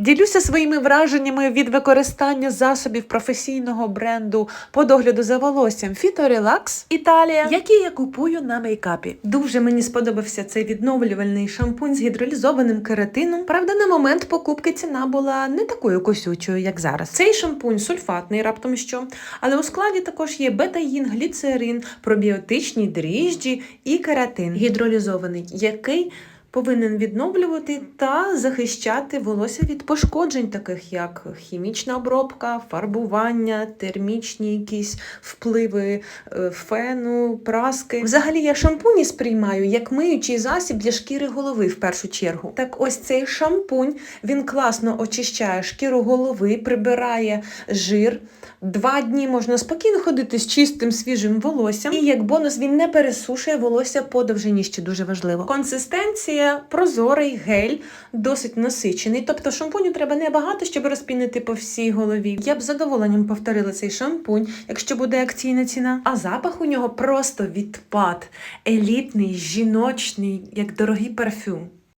Ділюся своїми враженнями від використання засобів професійного бренду по догляду за волоссям Phyto Італія, які я купую на мейкапі. Дуже мені сподобався цей відновлювальний шампунь з гідролізованим кератином. Правда, на момент покупки ціна була не такою косючою, як зараз. Цей шампунь сульфатний, раптом що, але у складі також є бетаїн, гліцерин, пробіотичні дріжджі і кератин гідролізований, який повинен відновлювати та захищати волосся від пошкоджень, таких як хімічна обробка, фарбування, термічні якісь впливи е, фену, праски. Взагалі я шампуні сприймаю як миючий засіб для шкіри голови в першу чергу. Так ось цей шампунь він класно очищає шкіру голови, прибирає жир. Два дні можна спокійно ходити з чистим свіжим волоссям. І як бонус він не пересушує волосся по довжині, що дуже важливо. Консистенція прозорий гель, досить насичений. Тобто шампуню треба небагато, щоб розпінити по всій голові. Я б з задоволенням повторила цей шампунь, якщо буде акційна ціна. А запах у нього просто відпад. Елітний, жіночний, як дорогий парфюм.